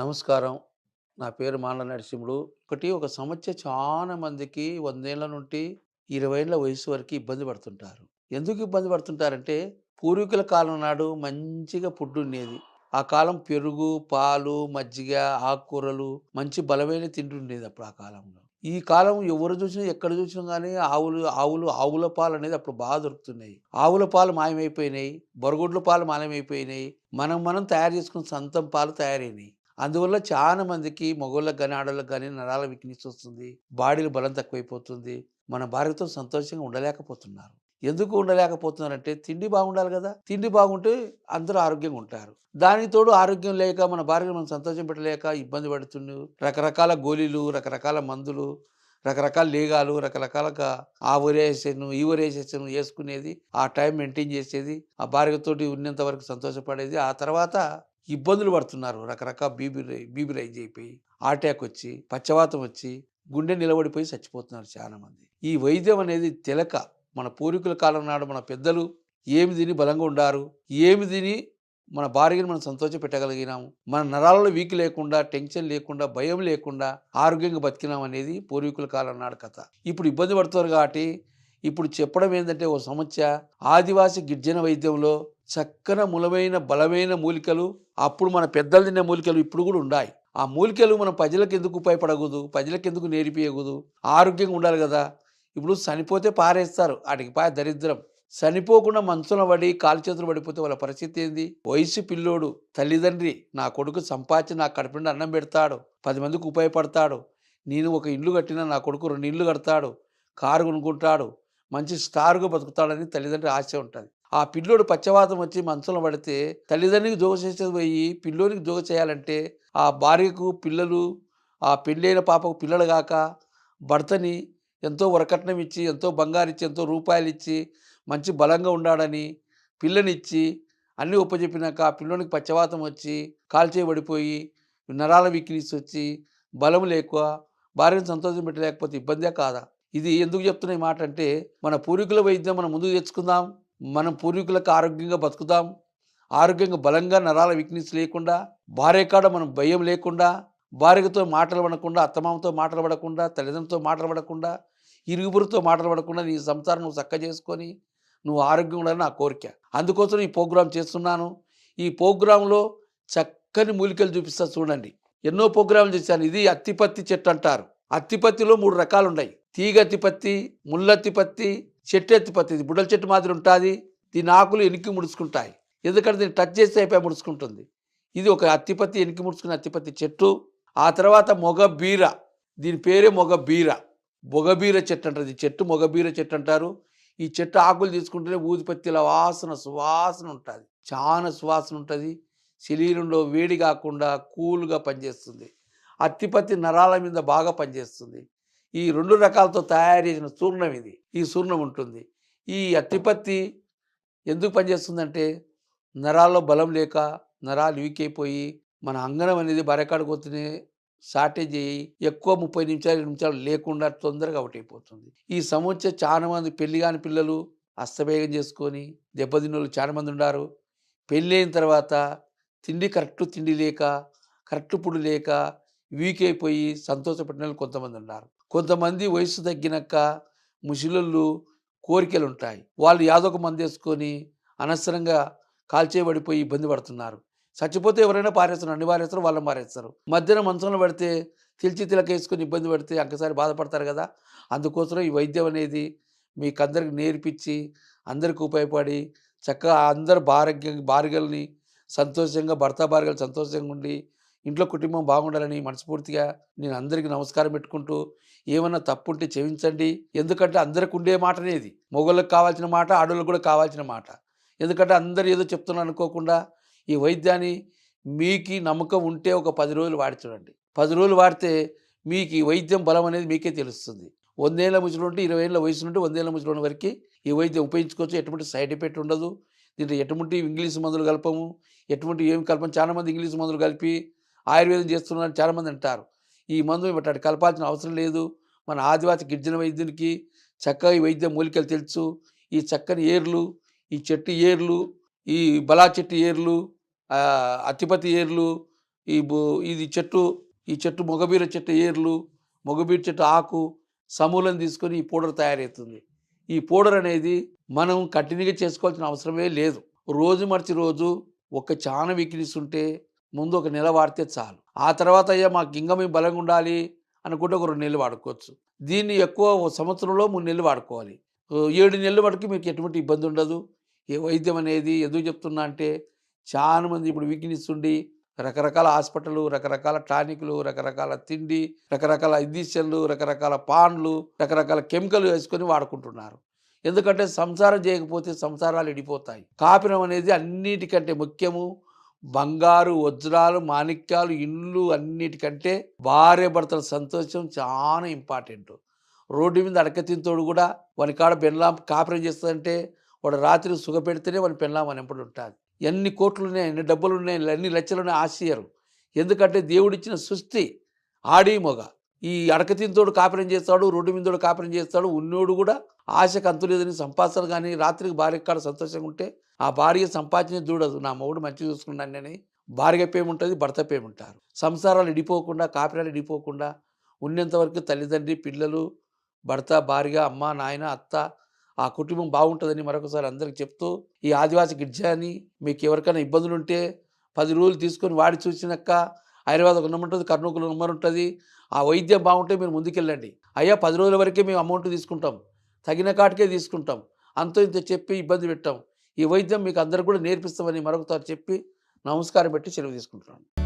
నమస్కారం. నా పేరు మాండ నరసింహుడు. ఒకటి ఒక సమస్య చాలా మందికి వందేళ్ళ నుండి ఇరవై ఏళ్ళ వయసు వరకు ఇబ్బంది పడుతుంటారు. ఎందుకు ఇబ్బంది పడుతుంటారంటే పూర్వీకుల కాలం నాడు మంచిగా ఫుడ్ ఉండేది. ఆ కాలం పెరుగు పాలు మజ్జిగ ఆకుకూరలు మంచి బలమైన తిండి ఉండేది అప్పుడు ఆ కాలంలో. ఈ కాలం ఎవరు చూసినా ఎక్కడ చూసినా కానీ ఆవులు ఆవులు ఆవుల పాలు అనేది అప్పుడు బాగా దొరుకుతున్నాయి. ఆవుల పాలు మాయమైపోయినాయి. బొరగుడ్ల పాలు మాయమైపోయినాయి. మనం మనం తయారు చేసుకున్న సొంతం పాలు తయారైనాయి. అందువల్ల చాలా మందికి మగవాళ్ళకి కానీ ఆడవాళ్ళకి కానీ నరాల వీక్నెస్ వస్తుంది. బాడీలో బలం తక్కువైపోతుంది. మన భార్యతో సంతోషంగా ఉండలేకపోతున్నారు. ఎందుకు ఉండలేకపోతున్నారంటే తిండి బాగుండాలి కదా. తిండి బాగుంటే అందరూ ఆరోగ్యంగా ఉంటారు. దానికి తోడు ఆరోగ్యం లేక మన భార్యను మనం సంతోషం పెట్టలేక ఇబ్బంది పడుతుండు. రకరకాల గోళీలు రకరకాల మందులు రకరకాల లేగాలు రకరకాలుగా ఆ ఊరేసేసాను ఈ ఊరేసేసాను వేసుకునేది ఆ టైం మెయింటైన్ చేసేది ఆ భార్యతోటి ఉన్నంత వరకు సంతోషపడేది. ఆ తర్వాత ఇబ్బందులు పడుతున్నారు. రకరకాల బీబీ రై- బీబీ రైజ్ అయిపోయి అటాక్ వచ్చి పచ్చవాతం వచ్చి గుండె నిలబడిపోయి చచ్చిపోతున్నారు చాలామంది. ఈ వైద్యం అనేది తెలక. మన పూర్వీకుల కాలం నాడు మన పెద్దలు ఏమి తిని బలంగా ఉండారు ఏమి తిని మన భార్యను మనం సంతోష పెట్టగలిగినాము మన నరాలలో వీక్ లేకుండా టెన్షన్ లేకుండా భయం లేకుండా ఆరోగ్యంగా బతికినాం అనేది పూర్వీకుల కాలం నాడు కథ. ఇప్పుడు ఇబ్బంది పడుతున్నారు కాబట్టి ఇప్పుడు చెప్పడం ఏంటంటే ఓ సమస్య. ఆదివాసి గిరిజన వైద్యంలో చక్కన మూలమైన బలమైన మూలికలు అప్పుడు మన పెద్దలు తిన్న మూలికలు ఇప్పుడు కూడా ఉన్నాయి ఆ మూలికలు మనం ప్రజలకు ఎందుకు ఉపయోగపడకూడదు? ప్రజలకు ఎందుకు నేర్పియకూడదు ఆరోగ్యంగా ఉండాలి కదా? ఇప్పుడు చనిపోతే పారేస్తారు. వాటికి పాయ దరిద్రం. చనిపోకుండా మంచంలో పడి కాలు చేతులు పడిపోతే వాళ్ళ పరిస్థితి ఏంది? వయసు పిల్లోడు తల్లిదండ్రి నా కొడుకు సంపాదించి నా కడుపు అన్నం పెడతాడు. పది మందికి ఉపయోగపడతాడు. నేను ఒక ఇల్లు కట్టినా నా కొడుకు రెండు ఇల్లు కడతాడు. కారు కొనుక్కుంటాడు. మంచి స్టార్గా బతుకుతాడని తల్లిదండ్రి ఆశ ఉంటుంది. ఆ పిల్లోడు పచ్చవాతం వచ్చి మంచంలో పడితే తల్లిదండ్రికి జోగ చేసేది పోయి పిల్లోనికి జోగ చేయాలంటే ఆ భార్యకు పిల్లలు ఆ పెళ్ళైన పాపకు పిల్లలు కాక భర్తని ఎంతో వరకట్నం ఇచ్చి ఎంతో బంగారు ఇచ్చి ఎంతో రూపాయలు ఇచ్చి మంచి బలంగా ఉండాడని పిల్లనిచ్చి అన్నీ ఒప్పచెప్పినాక ఆ పిల్లోనికి పచ్చవాతం వచ్చి కాల్చేయబడిపోయి నరాల విక్రీస్ వచ్చి బలం లేక భార్యను సంతోషం పెట్టలేకపోతే ఇబ్బందే కాదా? ఇది ఎందుకు చెప్తున్న మాట అంటే మన పూర్వీకుల వైద్యం మనం ముందుకు తెచ్చుకుందాం. మనం పూర్వీకులకు ఆరోగ్యంగా బతుకుదాం ఆరోగ్యంగా బలంగా నరాల వీక్నెస్ లేకుండా భార్య కాడ మనం భయం లేకుండా భార్యతో మాటలు పడకుండా అత్తమామతో మాటలు పడకుండా తల్లిదండ్రులతో మాటలు పడకుండా ఇరుగుపురితో మాటలు పడకుండా నీ సంసారం నువ్వు చక్క చేసుకొని నువ్వు ఆరోగ్యం ఉండాలని నా కోరిక. అందుకోసం ఈ ప్రోగ్రాం చేస్తున్నాను. ఈ ప్రోగ్రాంలో చక్కని మూలికలు చూపిస్తా చూడండి. ఎన్నో ప్రోగ్రాంలు చేశాను. ఇది అత్తిపత్తి చెట్టు అంటారు. అత్తిపత్తిలో మూడు రకాలు ఉన్నాయి తీగ అత్తిపత్తి ముళ్ళత్తిపత్తి చెట్టు ఎత్తిపోతుంది ఇది బుడల చెట్టు మాదిరి ఉంటుంది. దీని ఆకులు ఎనికి ముడుచుకుంటాయి. ఎందుకంటే దీన్ని టచ్ చేస్తే అయిపోయి ముడుచుకుంటుంది. ఇది ఒక అత్తిపత్తి ఎనికి ముడుచుకునే అత్తిపత్తి చెట్టు. ఆ తర్వాత మొగ బీర. దీని పేరే మొగ బీర. మొగబీర చెట్టు అంటారు. ఈ చెట్టు మొగబీర చెట్టు అంటారు. ఈ చెట్టు ఆకులు తీసుకుంటేనే ఊదిపత్తిల వాసన సువాసన ఉంటుంది. చాలా సువాసన ఉంటుంది. శరీరంలో వేడి కాకుండా కూల్గా పనిచేస్తుంది. అత్తిపత్తి నరాల మీద బాగా పనిచేస్తుంది. ఈ రెండు రకాలతో తయారు చేసిన చూర్ణం ఇది. ఈ చూర్ణం ఉంటుంది. ఈ అత్తిపత్తి ఎందుకు పనిచేస్తుందంటే నరాల్లో బలం లేక నరాలు వీక్ అయిపోయి మన అంగనం అనేది బరకాడుకోతూనే షార్టేజ్ అయ్యి ఎక్కువ ముప్పై నిమిషాలు ఇరవై నిమిషాలు లేకుండా తొందరగా అవుట్ అయిపోతుంది. ఈ సమస్య చాలా మంది పెళ్ళి కాని పిల్లలు అస్తవేగం చేసుకొని దెబ్బతిన్నోళ్ళు చాలా మంది ఉన్నారు పెళ్ళి అయిన తర్వాత తిండి కరెక్ట్ తిండి లేక కరెక్ట్ పుడు లేక వీక్ అయిపోయి సంతోషపడిన వాళ్ళు కొంతమంది ఉన్నారు. కొంతమంది వయసు తగ్గినాక ముసలిళ్ళు కోరికలు ఉంటాయి వాళ్ళు యాదొక మంది వేసుకొని అనవసరంగా కాల్చేయబడిపోయి ఇబ్బంది పడుతున్నారు. చచ్చిపోతే ఎవరైనా పారేస్తారు అన్ని పారేస్తారు వాళ్ళని పారేస్తారు. మధ్యన మంచంలో పడితే తిలిచి తిలకేసుకొని ఇబ్బంది పడితే ఒక్కసారి బాధపడతారు కదా. అందుకోసం ఈ వైద్యం అనేది మీకు అందరికి నేర్పించి అందరికి ఉపయోగపడి చక్కగా అందరు భార్య భార్యల్ని సంతోషంగా భర్త భార్యలు సంతోషంగా ఉండి ఇంట్లో కుటుంబం బాగుండాలని మనస్ఫూర్తిగా నేను అందరికీ నమస్కారం పెట్టుకుంటూ ఏమన్నా తప్పుంటే క్షమించండి. ఎందుకంటే అందరికి ఉండే మాటనే ఇది. మొగళ్ళకి కావాల్సిన మాట ఆడవాళ్ళకి కూడా కావాల్సిన మాట. ఎందుకంటే అందరు ఏదో చెప్తున్నా అనుకోకుండా ఈ వైద్యాన్ని మీకు నమ్మకం ఉంటే ఒక పది రోజులు వాడి చూడండి. పది రోజులు వాడితే మీకు ఈ వైద్యం బలం అనేది మీకే తెలుస్తుంది. వందేళ్ళ ముసలి నుండి ఇరవై ఏళ్ళ వయసు నుండి వందేళ్ళ ముసలి వరకు ఈ వైద్యం ఉపయోగించుకోవచ్చు. ఎటువంటి సైడ్ ఎఫెక్ట్ ఉండదు. దీంట్లో ఎటువంటి ఇంగ్లీష్ మందులు కలపము ఎటువంటి ఏమి కలపము చాలామంది ఇంగ్లీష్ మందులు కలిపి ఆయుర్వేదం చేస్తున్నారని చాలామంది అంటారు. ఈ మందు ఇవ్వటాడు కలపాల్సిన అవసరం లేదు. మన ఆదివాసి గిరిజన వైద్యునికి చక్కగా ఈ వైద్య మూలికలు తెలుసు. ఈ చక్కని ఏర్లు ఈ చెట్టు ఏర్లు ఈ బలా చెట్టు ఏర్లు అతిపతి ఏర్లు ఈ ఇది చెట్టు ఈ చెట్టు మొగబీర చెట్టు ఏర్లు మొగబీర చెట్టు ఆకు సమూలం తీసుకొని ఈ పౌడర్ తయారవుతుంది. ఈ పౌడర్ అనేది మనం కంటిన్యూగా చేసుకోవాల్సిన అవసరమే లేదు. రోజు మర్చి రోజు ఒక చాలా వీక్నెస్ ఉంటే ముందు ఒక నెల వాడితే చాలు. ఆ తర్వాత అయ్యా మాకు ఇంకా మేము బలంగా ఉండాలి అనుకుంటే ఒక రెండు నెలలు వాడుకోవచ్చు. దీన్ని ఎక్కువ సంవత్సరంలో మూడు నెలలు వాడుకోవాలి. ఓ ఏడు నెలల వరకు మీకు ఎటువంటి ఇబ్బంది ఉండదు. ఏ వైద్యం అనేది ఎందుకు చెప్తున్నా అంటే చాలామంది ఇప్పుడు వీక్నెస్ ఉండి రకరకాల హాస్పిటల్ రకరకాల టానిక్లు రకరకాల తిండి రకరకాల ఇంజక్షన్లు రకరకాల పాన్లు రకరకాల కెమికల్ వేసుకొని వాడుకుంటున్నారు. ఎందుకంటే సంసారం చేయకపోతే సంసారాలు ఎడిపోతాయి కాపిరం అనేది అన్నిటికంటే ముఖ్యము. బంగారు వజ్రాలు మాణిక్యాలు ఇండ్లు అన్నిటికంటే భార్య భర్తల సంతోషం చాలా ఇంపార్టెంట్. రోడ్డు మీద అడకతింతోడు కూడా వాని కాడ పెళ్ళాం కాపురం చేస్తుందంటే వాడు రాత్రి సుఖ పెడితేనే వాని పెళ్ళాం అని ఎప్పుడు ఉంటుంది ఎన్ని కోట్లు ఉన్నాయి ఎన్ని డబ్బులు ఉన్నాయి ఎన్ని లక్షలు ఉన్నాయి ఆశయరు ఎందుకంటే దేవుడిచ్చిన సృష్టి ఆడి మొగ. ఈ అడకతింతోడు కాపరం కాపురం చేస్తాడు రోడ్డు మీదోడు కాపురం చేస్తాడు ఉన్నోడు కూడా ఆశకు అంతు లేదని సంపాదన కానీ రాత్రికి భార్య కాడ సంతోషంగా ఉంటే ఆ భార్య సంపాదించిన చూడదు నా మొగుడు మంచిగా చూసుకున్నాను అని భార్య పేముంటుంది భర్త పేముంటారు సంసారాలు ఇడిపోకుండా కాపిరాలు ఇడిపోకుండా ఉన్నంత వరకు తల్లిదండ్రి పిల్లలు భర్త భార్య అమ్మ నాయన అత్త ఆ కుటుంబం బాగుంటుందని మరొకసారి అందరికి చెప్తూ ఈ ఆదివాసి గిడ్జాని మీకు ఎవరికైనా ఇబ్బందులు ఉంటే పది రోజులు తీసుకొని వాడి చూసినాక హైదరాబాద్ ఒక నెంబర్ ఉంటుంది కర్నూలు నెంబర్ ఉంటుంది ఆ వైద్యం బాగుంటే మీరు ముందుకెళ్ళండి. అయ్యా పది రోజుల వరకే మేము అమౌంట్ తీసుకుంటాం. తగిన కాటికే తీసుకుంటాం. అంతో ఇంత చెప్పి ఇబ్బంది పెట్టాం. ఈ వైద్యం మీకు అందరు కూడా నేర్పిస్తామని మరొకసారి చెప్పి నమస్కారం పెట్టి సెలవు తీసుకుంటున్నాను.